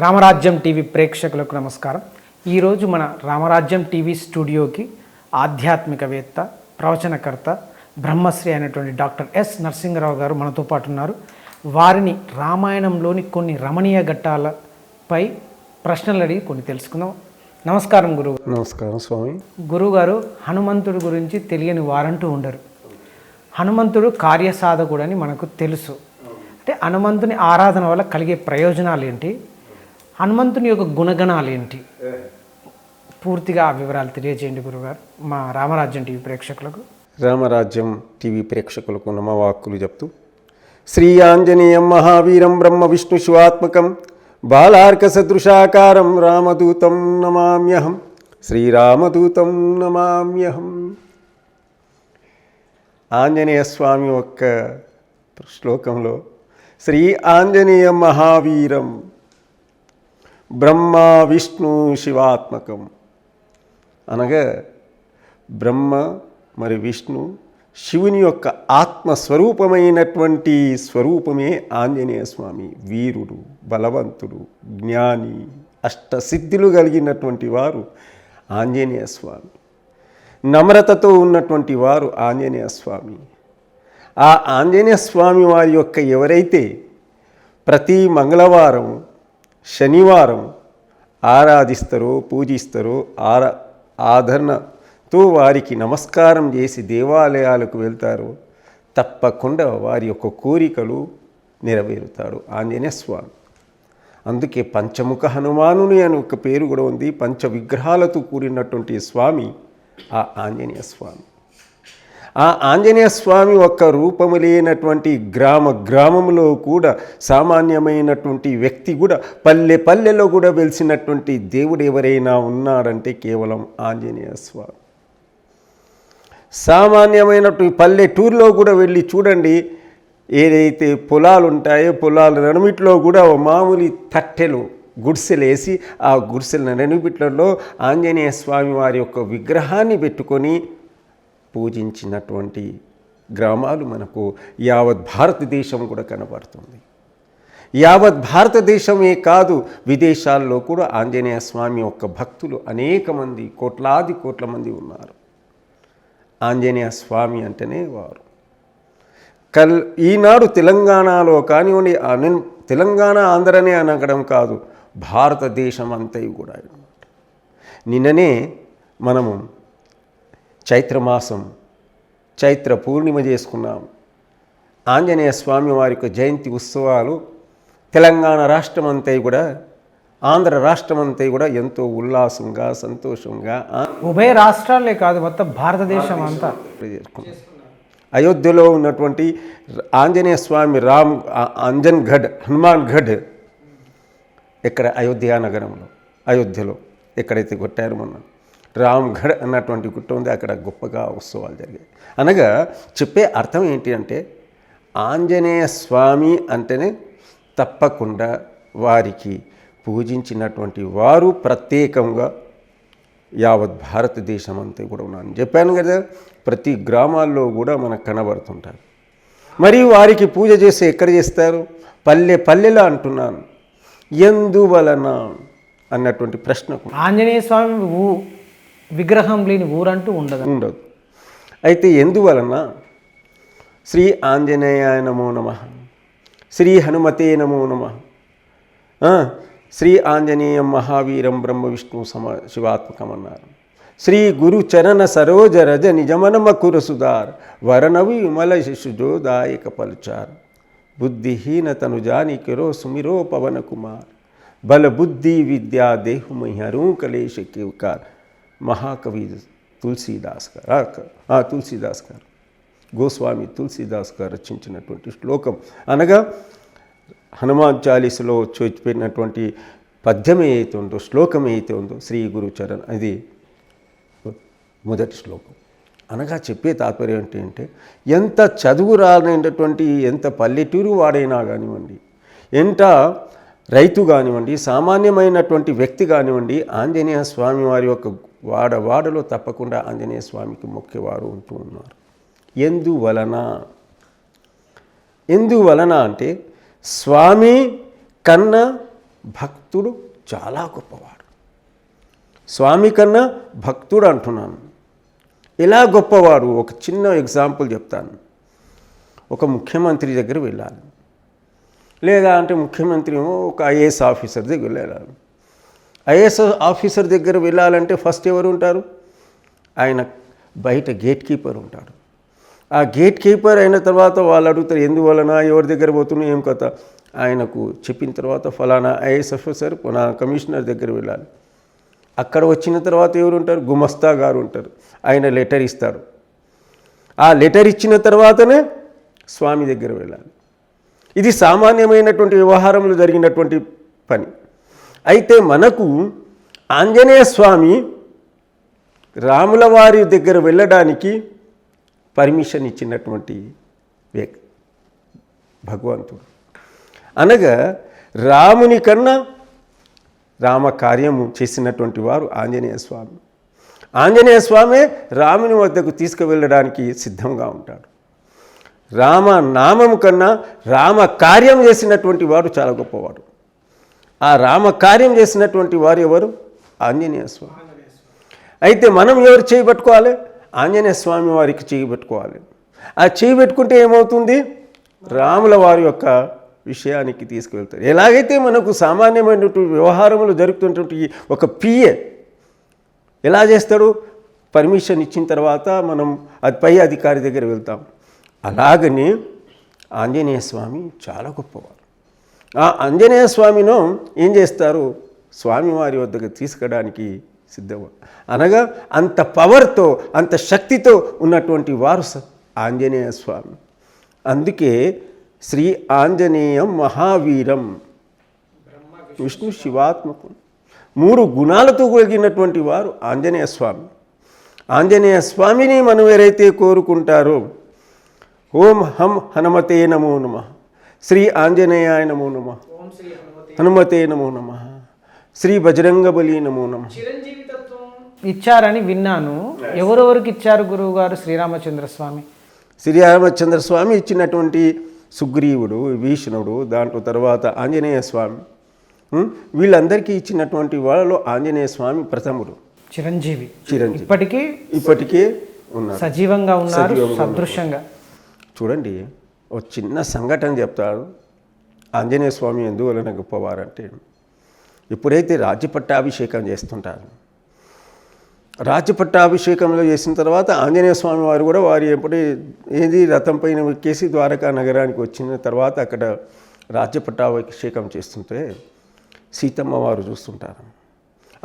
రామరాజ్యం TV ప్రేక్షకులకు నమస్కారం. ఈరోజు మన రామరాజ్యం టీవీ స్టూడియోకి ఆధ్యాత్మికవేత్త ప్రవచనకర్త బ్రహ్మశ్రీ అయినటువంటి డాక్టర్ ఎస్ నరసింహరావు గారు మనతో పాటు ఉన్నారు వారిని రామాయణంలోని కొన్ని రమణీయ ఘట్టాలపై ప్రశ్నలు అడిగి కొన్ని తెలుసుకుందాం. నమస్కారం గురువు. నమస్కారం స్వామి. గురువుగారు హనుమంతుడి గురించి తెలియని వారంటూ ఉండరు. హనుమంతుడు కార్యసాధకుడని మనకు తెలుసు. అంటే హనుమంతుని ఆరాధన వల్ల కలిగే ప్రయోజనాలు ఏంటి? హనుమంతుని యొక్క గుణగణాలు ఏంటి? పూర్తిగా ఆ వివరాలు తెలియజేయండి గురుగారు. మా రామరాజ్యం టీవీ ప్రేక్షకులకు. రామరాజ్యం టీవీ ప్రేక్షకులకు నమవాక్కులు చెప్తూ శ్రీ ఆంజనేయం మహావీరం బ్రహ్మ విష్ణు శివాత్మకం బాలార్క సదృశాకారం రామదూతం నమామ్యహం శ్రీరామదూతం నమామ్యహం. ఆంజనేయ స్వామి యొక్క శ్లోకంలో శ్రీ ఆంజనేయ మహావీరం బ్రహ్మ విష్ణు శివాత్మకం. అనగా బ్రహ్మ మరి విష్ణు శివుని యొక్క ఆత్మస్వరూపమైనటువంటి స్వరూపమే ఆంజనేయ స్వామి. వీరుడు బలవంతుడు జ్ఞాని అష్టసిద్ధులు కలిగినటువంటి వారు ఆంజనేయ స్వామి. నమ్రతతో ఉన్నటువంటి వారు ఆంజనేయ స్వామి. ఆ ఆంజనేయ స్వామి వారి యొక్క ఎవరైతే ప్రతి మంగళవారం శనివారం ఆరాధిస్తారో పూజిస్తారో ఆరా ఆదరణతో వారికి నమస్కారం చేసి దేవాలయాలకు వెళ్తారో. తప్పకుండా వారి యొక్క కోరికలు నెరవేరుతాడు. ఆంజనేయ స్వామి. అందుకే పంచముఖ హనుమానుని అని ఒక పేరు కూడా ఉంది. పంచ విగ్రహాలతో కూడినటువంటి స్వామి ఆ ఆంజనేయ స్వామి. ఆ ఆంజనేయ స్వామి ఒక్క రూపము లేనటువంటి గ్రామ గ్రామంలో కూడా సామాన్యమైనటువంటి వ్యక్తి కూడా పల్లె పల్లెలో కూడా వెలిసినటువంటి దేవుడు ఎవరైనా ఉన్నాడంటే కేవలం ఆంజనేయ స్వామి. సామాన్యమైనటువంటి పల్లెటూరులో కూడా వెళ్ళి చూడండి ఏదైతే పొలాలు ఉంటాయో పొలాల నడుమిట్లో కూడా మామూలు తట్టెలు గుడిసెలు వేసి ఆ గుడిసెల నడుమిట్లలో ఆంజనేయ స్వామి వారి యొక్క విగ్రహాన్ని పెట్టుకొని పూజించినటువంటి గ్రామాలు మనకు యావత్ భారతదేశం కూడా కనబడుతుంది. యావత్ భారతదేశమే కాదు విదేశాల్లో కూడా ఆంజనేయ స్వామి యొక్క భక్తులు అనేక మంది కోట్లాది కోట్ల మంది ఉన్నారు. ఆంజనేయ స్వామి అంటేనే వారు. కల్ ఈనాడు తెలంగాణలో కానివ్వండి అను- తెలంగాణ ఆంధ్రనే అనగడం కాదు భారతదేశం అంతయు కూడా. నిన్ననే మనము చైత్రమాసం చైత్ర పూర్ణిమ చేసుకున్నాం. ఆంజనేయ స్వామి వారి యొక్క జయంతి ఉత్సవాలు తెలంగాణ రాష్ట్రం అంతా కూడా ఆంధ్ర రాష్ట్రం అంతా కూడా ఎంతో ఉల్లాసంగా సంతోషంగా ఉభయ రాష్ట్రాలే కాదు మొత్తం భారతదేశం అంతా. అయోధ్యలో ఉన్నటువంటి ఆంజనేయ స్వామి రామ్ అంజన్ గఢ్ హనుమాన్ గఢ్ ఎక్కడ? అయోధ్య నగరంలో అయోధ్యలో ఎక్కడైతే కొట్టారు మొన్న. రామ్గఢ్ అన్నటువంటి గుట్ట ఉంది. అక్కడ గొప్పగా ఉత్సవాలు జరిగాయి. అనగా చెప్పే అర్థం ఏంటి అంటే ఆంజనేయ స్వామి అంటేనే తప్పకుండా వారికి పూజించినటువంటి వారు ప్రత్యేకంగా యావత్ భారతదేశం అంతా కూడా ఉన్నాను చెప్పాను కదా ప్రతి గ్రామాల్లో కూడా మనకు కనబడుతుంటారు. మరి వారికి పూజ చేస్తే ఎక్కడ చేస్తారు? పల్లె పల్లెలో అంటున్నాను. ఎందువలన? అన్నటువంటి ప్రశ్నకు ఆంజనేయ స్వామి విగ్రహం లేని ఊరంటూ ఉండదు. ఉండదు. అయితే ఎందువలన? శ్రీ ఆంజనేయాయ నమో నమ శ్రీ హనుమతే నమో నమ శ్రీ ఆంజనేయం మహావీరం బ్రహ్మ విష్ణు సమ శివాత్మకం అన్నారు శ్రీ గురు చరణ సరోజ రజ నిజమనమ కురసుదార్ వరణవి విమల శిశుజోదాయక పలుచార్. బుద్ధిహీనతను జానికిరో సుమిరో పవన కుమార్ బలబుద్ధి విద్యా విద్యా దేహుమహరు కలేశ కేవకార్. మహాకవి తులసీదాస్ గారు ఆ, తులసీదాస్ గారు గోస్వామి తులసీదాస్ గారు రచించినటువంటి శ్లోకం. అనగా హనుమాన్ చాలీసులో చూచిపోయినటువంటి పద్యం ఏదైతే ఉందో శ్లోకం ఏదైతే ఉందో శ్రీ గురు చరణ్ అది మొదటి శ్లోకం. అనగా చెప్పే తాత్పర్యం ఏంటి అంటే ఎంత చదువు రానటువంటి ఎంత పల్లెటూరు వాడైనా కానివ్వండి ఎంత రైతు కానివ్వండి సామాన్యమైనటువంటి వ్యక్తి కానివ్వండి ఆంజనేయ స్వామి వారి యొక్క వాడవాడలో తప్పకుండా ఆంజనేయ స్వామికి మొక్కేవారు ఉంటూ ఉన్నారు. ఎందువలన? ఎందువలన అంటే స్వామి కన్నా భక్తుడు చాలా గొప్పవాడు. స్వామి కన్నా భక్తుడు అంటున్నాను. ఎలా గొప్పవాడు? ఒక చిన్న ఎగ్జాంపుల్ చెప్తాను. ఒక ముఖ్యమంత్రి దగ్గర వెళ్ళాలి. లేదా అంటే ముఖ్యమంత్రి ఏమో ఒక ఐఏఎస్ ఆఫీసర్ దగ్గర వెళ్ళాలి. ఐఏఎస్ ఆఫీసర్ దగ్గర వెళ్ళాలంటే ఫస్ట్ ఎవరు ఉంటారు? ఆయన బయట గేట్ కీపర్ ఉంటాడు. ఆ గేట్ కీపర్ అయిన తర్వాత వాళ్ళు అడుగుతారు ఎందువలన ఎవరి దగ్గర పోతున్నా ఏం కథ? ఆయనకు చెప్పిన తర్వాత ఫలానా ఐఏఎస్ ఆఫీసర్ నా కమిషనర్ దగ్గర వెళ్ళాలి. అక్కడ వచ్చిన తర్వాత ఎవరు ఉంటారు? గుమస్తా గారు ఉంటారు. ఆయన లెటర్ ఇస్తారు. ఆ లెటర్ ఇచ్చిన తర్వాతనే స్వామి దగ్గర వెళ్ళాలి. ఇది సామాన్యమైనటువంటి వ్యవహారంలో జరిగినటువంటి పని. అయితే మనకు ఆంజనేయ స్వామి రాముల వారి దగ్గర వెళ్ళడానికి పర్మిషన్ ఇచ్చినటువంటి వ్యక్తి భగవంతుడు. అనగా రాముని కన్నా రామ కార్యము చేసినటువంటి వారు ఆంజనేయ స్వామి. ఆంజనేయ స్వామే రాముని వద్దకు తీసుకువెళ్ళడానికి సిద్ధంగా ఉంటాడు. రామ నామము కన్నా రామ కార్యం చేసినటువంటి వారు చాలా గొప్పవాడు. ఆ రామ కార్యం చేసినటువంటి వారు ఎవరు? ఆంజనేయ స్వామి. అయితే మనం ఎవరు చేయబట్టుకోవాలి ఆంజనేయ స్వామి వారికి చేయబెట్టుకోవాలి ఆ చేయబెట్టుకుంటే ఏమవుతుంది? రాముల వారి యొక్క విషయానికి తీసుకువెళ్తారు. ఎలాగైతే మనకు సామాన్యమైనటువంటి వ్యవహారములు జరుగుతున్నటువంటి ఒక పిఏ ఎలా చేస్తాడు? పర్మిషన్ ఇచ్చిన తర్వాత మనం అది పై అధికారి దగ్గర వెళ్తాం. అలాగని ఆంజనేయ స్వామి చాలా గొప్పవాడు. ఆ ఆంజనేయ స్వామిను ఏం చేస్తారు? స్వామివారి వద్దకు తీసుకోవడానికి సిద్ధం. అనగా అంత పవర్తో అంత శక్తితో ఉన్నటువంటి వారు ఆంజనేయ స్వామి. అందుకే శ్రీ ఆంజనేయం మహావీరం. విష్ణు శివాత్మకు. మూడు గుణాలతో కలిగినటువంటి వారు ఆంజనేయ స్వామి. ఆంజనేయ స్వామిని మనం ఎవరైతే కోరుకుంటారో ఓం హం హనుమతే నమో నమః. శ్రీ ఆంజనేయాయ నమో నమ. హనుమతే నమో నమ. శ్రీ బజరంగబలి నమో నమ. ఇచ్చారని విన్నాను. ఎవరెవరికి ఇచ్చారు గురువు గారు శ్రీరామచంద్ర స్వామి. శ్రీరామచంద్ర స్వామి ఇచ్చినటువంటి సుగ్రీవుడు భీషణుడు దాంట్లో తర్వాత ఆంజనేయ స్వామి? వీళ్ళందరికీ ఇచ్చినటువంటి వాళ్ళలో ఆంజనేయ స్వామి ప్రథముడు. చిరంజీవి. చిరంజీవి. ఇప్పటికీ ఇప్పటికే ఉన్నారు సజీవంగా ఉన్నారు. సదృశ్యంగా. చూడండి. ఒక చిన్న సంఘటన చెప్తారు ఆంజనేయ స్వామి ఎందువలన గొప్పవారంటే ఎప్పుడైతే రాజ్యపట్టాభిషేకం చేస్తుంటారు రాజ్యపట్టాభిషేకంలో చేసిన తర్వాత ఆంజనేయ స్వామి వారు కూడా వారి ఎప్పుడే ఏది రథం పైన ఎక్కేసి ద్వారకా నగరానికి వచ్చిన తర్వాత అక్కడ రాజ్యపట్టాభిషేకం చేస్తుంటే సీతమ్మ వారు చూస్తుంటారు.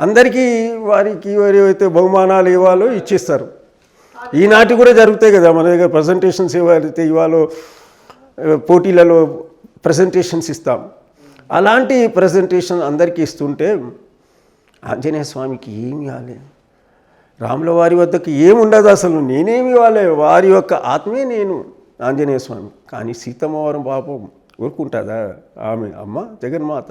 అందరికీ వారికి ఎవరైతే బహుమానాలు ఇవ్వాలో ఇచ్చేస్తారు. ఈనాటి కూడా జరుగుతాయి కదా మన దగ్గర ప్రజెంటేషన్స్ ఏవైతే ఇవ్వాలో పోటీలలో ప్రజెంటేషన్స్ ఇస్తాం. అలాంటి ప్రజెంటేషన్ అందరికీ ఇస్తుంటే ఆంజనేయ స్వామికి ఏమి ఇవ్వాలి రాముల వారి వద్దకు ఏముండదు అసలు నేనేమి ఇవ్వాలి వారి యొక్క ఆత్మే నేను ఆంజనేయ స్వామి. కానీ సీతమ్మవారం పాపం ఊరుకుంటుందా? ఆమె అమ్మ జగన్మాత.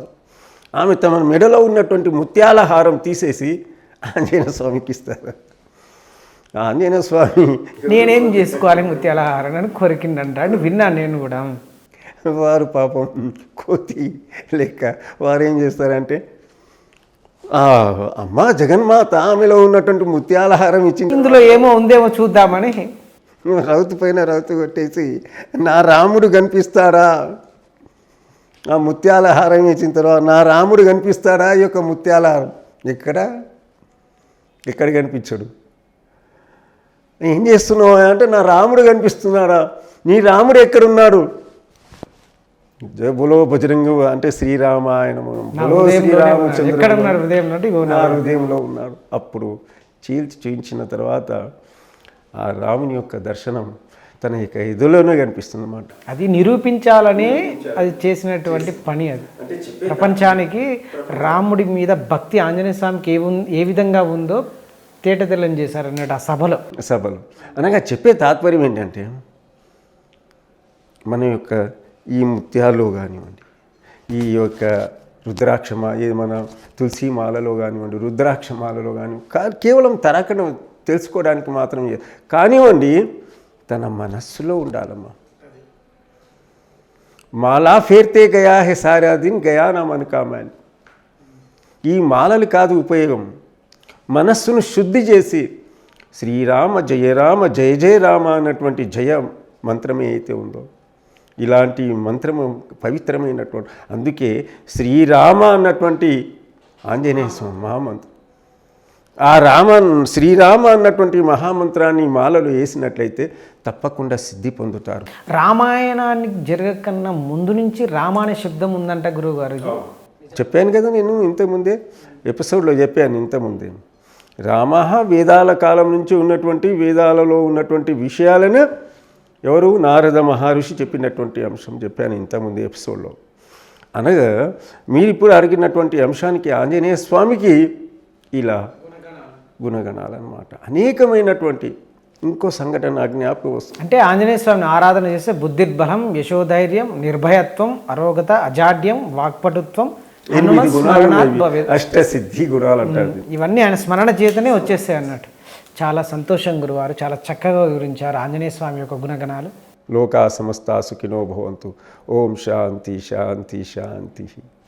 ఆమె తమ మెడలో ఉన్నటువంటి ముత్యాల హారం తీసేసి ఆంజనేయ స్వామికి ఇస్తారు. ఆంజనేయ స్వామి. నేనేం చేసుకోవాలి ముత్యాల హారం అని కొరికిండంట అని విన్నాను నేను కూడా. వారు పాపం కోతి లెక్క వారు ఏం చేస్తారంటే "ఆ, అమ్మ జగన్మాత ఆమెలో ఉన్నటువంటి ముత్యాల హారం ఇచ్చింది. ఇందులో ఏమో ఉందేమో చూద్దామని. రౌతు పైన రౌతు కొట్టేసి నా రాముడు కనిపిస్తాడా? ఆ ముత్యాల హారం ఇచ్చిన తర్వాత నా రాముడు కనిపిస్తాడా ఈ యొక్క ముత్యాల హారం ఎక్కడ? ఎక్కడ కనిపించడు. ఏం చేస్తున్నావు అంటే నా రాముడు కనిపిస్తున్నాడా? నీ రాముడు ఎక్కడున్నాడు? బులో బజరంగ అంటే శ్రీరామాయణము. బులో నా హృదయంలో ఉన్నాడు. అప్పుడు చీల్చి చూయించిన తర్వాత ఆ రాముని యొక్క దర్శనం తన యొక్క ఎదులోనే కనిపిస్తుంది అన్నమాట అది నిరూపించాలని అది చేసినటువంటి పని అది. ప్రపంచానికి రాముడి మీద భక్తి ఆంజనేయ స్వామికి ఏ ఏ విధంగా ఉందో తేటతెల్లం చేశారు అన్నట్టు ఆ సభలో. సభలో. అనగా చెప్పే తాత్పర్యం ఏంటంటే మన యొక్క ఈ ముత్యాలు కానివ్వండి ఈ యొక్క రుద్రాక్షమ ఇది మన తులసి మాలలో కానివ్వండి రుద్రాక్షమాలలో కానివ్వండి కా- కేవలం తరకడం తెలుసుకోవడానికి మాత్రం కానివ్వండి తన మనస్సులో ఉండాలమ్మా. మాలా ఫేర్తే గయా హే సారా దిన్ గయా నా మన ఈ మాలలు కాదు ఉపయోగం. మనస్సును శుద్ధి చేసి శ్రీరామ జయరామ జయ జయ రామ అన్నటువంటి జయ మంత్రమే అయితే ఉందో ఇలాంటి మంత్రము పవిత్రమైనటువంటి అందుకే శ్రీరామ అన్నటువంటి ఆంజనేయ స్వామి మహామంత్రం. ఆ రామ శ్రీరామ అన్నటువంటి మహామంత్రాన్ని మాలలు వేసినట్లయితే తప్పకుండా సిద్ధి పొందుతారు. రామాయణానికి జరగకన్నా ముందు నుంచి రామ అనే శబ్దం ఉందంట గురువుగారు. చెప్పాను కదా నేను ఇంతకుముందే ఎపిసోడ్లో చెప్పాను ఇంతకుముందే. రామ వేదాల కాలం నుంచి ఉన్నటువంటి వేదాలలో ఉన్నటువంటి విషయాలను ఎవరు నారద మహర్షి చెప్పినటువంటి అంశం చెప్పాను ఇంతకుముందు ఎపిసోడ్లో. అనగా మీరు ఇప్పుడు అడిగినటువంటి అంశానికి ఆంజనేయ స్వామికి ఇలా గుణగణాలన్నమాట. అనేకమైనటువంటి ఇంకో సంఘటన జ్ఞాపకం వస్తుంది. అంటే ఆంజనేయ స్వామిని ఆరాధన చేస్తే బుద్ధిర్బలం యశోధైర్యం నిర్భయత్వం అరోగత అజాడ్యం వాక్పటుత్వం అష్టసిద్ధి గుణాలు అంటారు ఇవన్నీ ఆయన స్మరణ చేతనే వచ్చేస్తాయి అన్నట్టు చాలా సంతోషం గురువారు చాలా చక్కగా వివరించారు ఆంజనేయ స్వామి యొక్క గుణగణాలు. లోకా సమస్తా సుఖినో భవంతు. ఓం శాంతి శాంతి శాంతి.